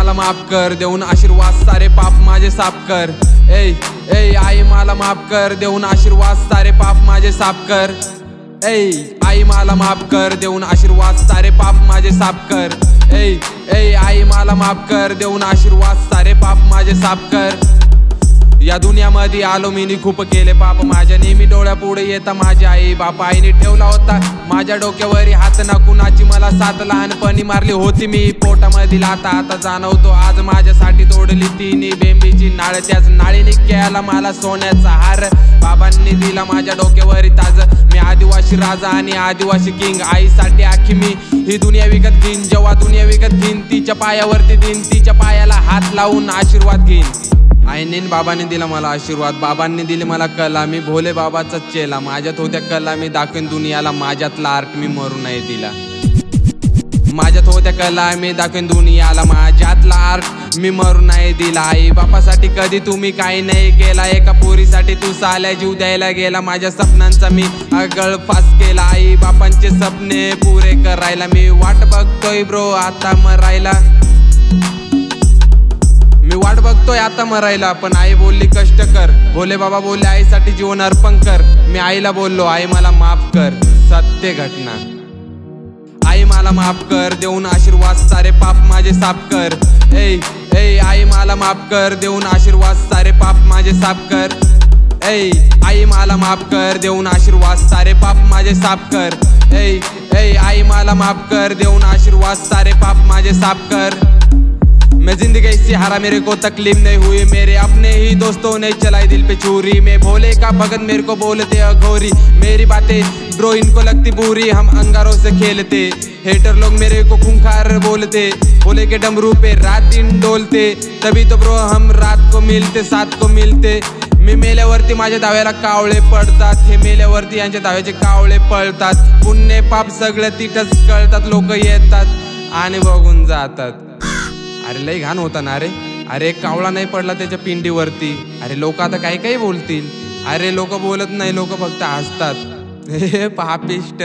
मला माफ कर देऊन आशीर्वाद सारे पाप माझे साफ कर. ऐ ऐ आई मला माफ कर देऊन आशीर्वाद सारे पाप माझे साफ कर. ऐ आई मला माफ कर देऊन आशीर्वाद सारे पाप माझे साफ कर. ऐ ऐ आई मला माफ कर देऊन आशीर्वाद सारे पाप माझे साफ कर. या दुनियामध्ये आलो मी खूप केले पाप. माझ्या नेहमी डोळ्यापुढे येता माझी आई बाप. आईने ठेवला होता माझ्या डोक्यावरी हात ना कुणाची मला साथ. लहानपणी मारली होती मी पोटामधील आता आता जाणवतो आज माझ्यासाठी तोडली तिन्ही बेंबीची नाळ. त्याच नाळीने केला मला सोन्याचा हार. बाबांनी दिला माझ्या डोक्यावरी ताज. मी आदिवासी राजा आणि आदिवासी किंग. आईसाठी आखी मी ही दुनिया विकत घेईन. जेव्हा दुनिया विकत घेईन तिच्या पायावरती देईन. तिच्या पायाला हात लावून आशीर्वाद घेईन. आईने बाबाने बाबांनी दिला मला आशीर्वाद. बाबांनी दिली मला कला. मी भोले बाबाचा चेला. माझ्यात होत्या कला. मी दाखवीन दुनियाला. माझ्यातला आर्ट मी मरू नाही दिला. माझ्यात होत्या कला. मी दाखवीन दुनियाला. माझ्यातला आर्ट मी मरू नाही दिला. आई बापासाठी कधी तुम्ही काही नाही केला. एका पोरीसाठी तू साल्या जीव द्यायला गेला. माझ्या सपनांचा मी गळफास केला. आई बापांचे सपने पुरे करायला. मी वाट बघतोय ब्रो. आता मरायला वाट बघतोय आता मरायला. पण आई बोलली कष्ट कर. भोले बाबा बोलले आईसाठी जीवन अर्पण कर. मी आईला बोललो आई मला माफ कर. सत्य घटना. आई मला माफ कर देऊन आशीर्वाद सारे पाप माझे साफ कर. ए ए आई मला माफ कर देऊन आशीर्वाद सारे पाप माझे साफ कर. ए आई मला माफ कर देऊन आशीर्वाद सारे पाप माझे साफ कर. ए ए आई मला माफ कर देऊन आशीर्वाद सारे पाप माझे साफ कर. मैं जिंदगी इससे हारा मेरे को तकलीफ नहीं हुई। मेरे अपने ही दोस्तों ने चलाई दिल पे चूरी मैं भोले का भगत मेरे को बोलते अघोरी। मेरी बातें ब्रो इनको लगती बुरी। हम अंगारों से खेलते। हेटर लोग मेरे को खूंखार बोलते। बोले के डमरू पे रात दिन डोलते। तभी तो ब्रो हम रात को मिलते सात को मिलते। मी मेल्यावरती माझ्या दाव्याला कावळे पडतात। हे मेल्यावरती यांच्या दाव्याचे कावळे पळतात पुण्य पाप सगळं तिथंच कळतात लोक येतात आणि बघून जातात. अरे लय घाण होता ना अरे अरे कावळा नाही पडला त्याच्या पिंडीवरती. अरे लोक आता काही काही बोलतील. अरे लोक बोलत नाही लोक फक्त हसतात. हे पापिष्ट.